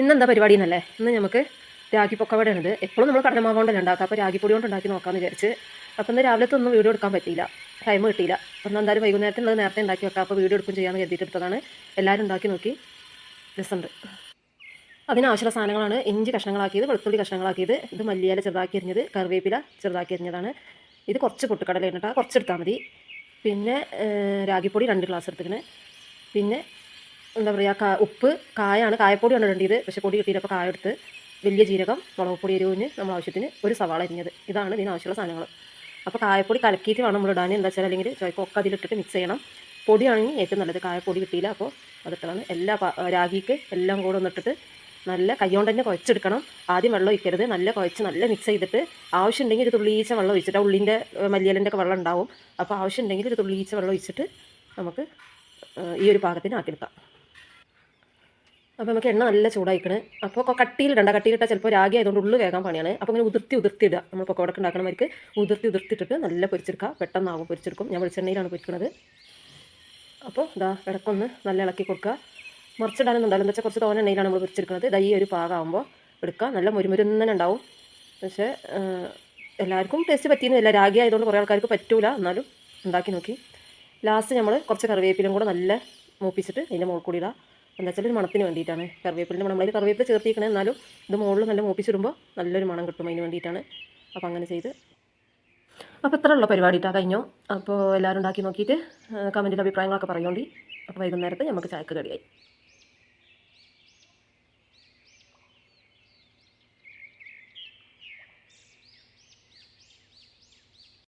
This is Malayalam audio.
ഇന്നെന്താ പരിപാടി എന്നല്ലേ? ഇന്ന് നമുക്ക് രാഗി പൊക്കവടയാണിത് എപ്പോഴും നമ്മൾ കടലമാവ് കൊണ്ടല്ലേ ഉണ്ടാക്കുക അപ്പോൾ രാഗിപ്പൊടി കൊണ്ട് ഉണ്ടാക്കി നോക്കാമെന്ന് വിചാരിച്ച്. അപ്പോൾ ഇന്ന് രാവിലത്തെ ഒന്നും വീഡിയോ എടുക്കാൻ പറ്റിയില്ല. ടൈം കിട്ടിയില്ല. അപ്പം എന്തായാലും വൈകുന്നേരത്തിനുള്ളത് നേരത്തെ ഉണ്ടാക്കി വെക്കാം. അപ്പോൾ വീഡിയോ എടുക്കും ചെയ്യാമെന്ന് കരുതിയിട്ട് എല്ലാവരും ഉണ്ടാക്കി നോക്കി. രസമുണ്ട്. അതിനാവശ്യമുള്ള സാധനങ്ങളാണ് ഇഞ്ചി കഷ്ണങ്ങളാക്കിയത് വെളുത്തുള്ളി കഷ്ണങ്ങളാക്കിയത് ഇത് മല്ലിയില ചെറുതാക്കി അരിഞ്ഞത് കറിവേപ്പില ചെറുതാക്കി അരിഞ്ഞതാണ്. ഇത് കുറച്ച് പൊട്ടുകടല ഇട്ടിട്ട് കുറച്ച് എടുത്താൽ മതി. പിന്നെ രാഗിപ്പൊടി രണ്ട് ഗ്ലാസ് എടുത്തിക്കണേ പിന്നെ എന്താ പറയുക കാ ഉപ്പ് കായാണ് കായപ്പൊടിയാണ് ഇടേണ്ടത്. പക്ഷേ പൊടി കിട്ടിയപ്പോൾ കായ എടുത്ത് വലിയ ജീരകം മുളക് പൊടി എരിവിന് നമ്മൾ ആവശ്യത്തിന് ഒരു സവാള അരിഞ്ഞത്. ഇതാണ് ഇതിന് ആവശ്യമുള്ള സാധനങ്ങൾ. അപ്പോൾ കായപ്പൊടി കലക്കിയിട്ട് വേണം നമ്മൾ ഇടാൻ. എന്താ വെച്ചാൽ അല്ലെങ്കിൽ ഒക്കെ അതിലിട്ടിട്ട് മിക്സ് ചെയ്യണം. പൊടിയാണെങ്കിൽ ഏറ്റവും നല്ലത്. കായപ്പൊടി കിട്ടിയില്ല അപ്പോൾ അതിട്ടതാണ് എല്ലാ രാഗിക്ക് എല്ലാം കൂടെ ഒന്നിട്ടിട്ട് നല്ല കൈകൊണ്ട് തന്നെ കുഴച്ചെടുക്കണം. ആദ്യം വെള്ളം ഒഴിക്കരുത്. നല്ല കുഴച്ച് നല്ല മിക്സ് ചെയ്തിട്ട് ആവശ്യമുണ്ടെങ്കിൽ ഒരു തുള്ളീച്ച വെള്ളം ഒഴിച്ചിട്ട് ഉള്ളിന്റെ മല്ലിയലിന്റെ ഒക്കെ വെള്ളം ഉണ്ടാവും. അപ്പോൾ ആവശ്യമുണ്ടെങ്കിൽ ഒരു തുള്ളീച്ച വെള്ളം ഒഴിച്ചിട്ട് നമുക്ക് ഈ ഒരു പാകത്തിന് ആക്കിയെടുക്കാം. അപ്പോൾ നമുക്ക് എണ്ണ നല്ല ചൂടായിക്കണ്. അപ്പോൾ കട്ടിയിലിടണ്ട. കട്ടിയിലിട്ടാൽ ചിലപ്പോൾ രാഗി ആയതുകൊണ്ട് ഉള്ളു വേഗം പണിയാണ്. അപ്പോൾ ഇങ്ങനെ ഉതിർത്തി ഉതിർത്തി ഇടുക നമ്മൾ പക്കോടൊക്കെ ഉണ്ടാക്കണമാർക്ക് ഉതിർത്തി ഉതിർത്തിട്ടിട്ട് നല്ല പൊരിച്ചെടുക്കുക പെട്ടെന്നാവും പൊരിച്ചെടുക്കും. ഞാൻ വെളിച്ചെണ്ണയിലാണ് പൊരിക്കുന്നത് അപ്പോൾ ഇതാ ഇടക്കൊന്ന് നല്ല ഇളക്കി കൊടുക്കുക മറിച്ചിടാനൊന്നും ഉണ്ടാവില്ല. എന്താ വെച്ചാൽ കുറച്ച് തോന നമ്മൾ പൊരിച്ചെടുക്കുന്നത് ഇതാ ഈ ഒരു പാകമാകുമ്പോൾ എടുക്കുക നല്ല മുരുമുരുന്ന് ഉണ്ടാവും. പക്ഷേ എല്ലാവർക്കും ടേസ്റ്റ് പറ്റിയെന്നില്ല രാഗി ആയതുകൊണ്ട് കുറേ ആൾക്കാർക്ക് പറ്റൂല. എന്നാലും ഉണ്ടാക്കി നോക്കി. ലാസ്റ്റ് നമ്മൾ കുറച്ച് കറിവേപ്പിലും കൂടെ നല്ല മൂപ്പിച്ചിട്ട് അതിന്റെ മുകളിൽ കൂടി ഇടാം. എന്താ വെച്ചാൽ മണത്തിന് വേണ്ടിയിട്ടാണ്. കറിവേപ്പിലിന്റെ മണം. അതിൽ കറിവേപ്പില ചേർത്തിക്കണേ എന്നാലും ഇത് മുകളിൽ നല്ല മൂപ്പിച്ചിടുമ്പോൾ നല്ലൊരു മണം കിട്ടും അതിന് വേണ്ടിയിട്ടാണ്. അപ്പോൾ അങ്ങനെ ചെയ്ത്. അപ്പോൾ ഇത്ര ഉള്ള പരിപാടി ഇട്ടാ കഴിഞ്ഞോ. അപ്പോൾ എല്ലാവരും ഉണ്ടാക്കി നോക്കിയിട്ട് കമന്റിൽ അഭിപ്രായങ്ങളൊക്കെ പറയോണ്ടി അപ്പോൾ വൈകുന്നേരത്തെ നമുക്ക് ചായക്ക് കടിയായി.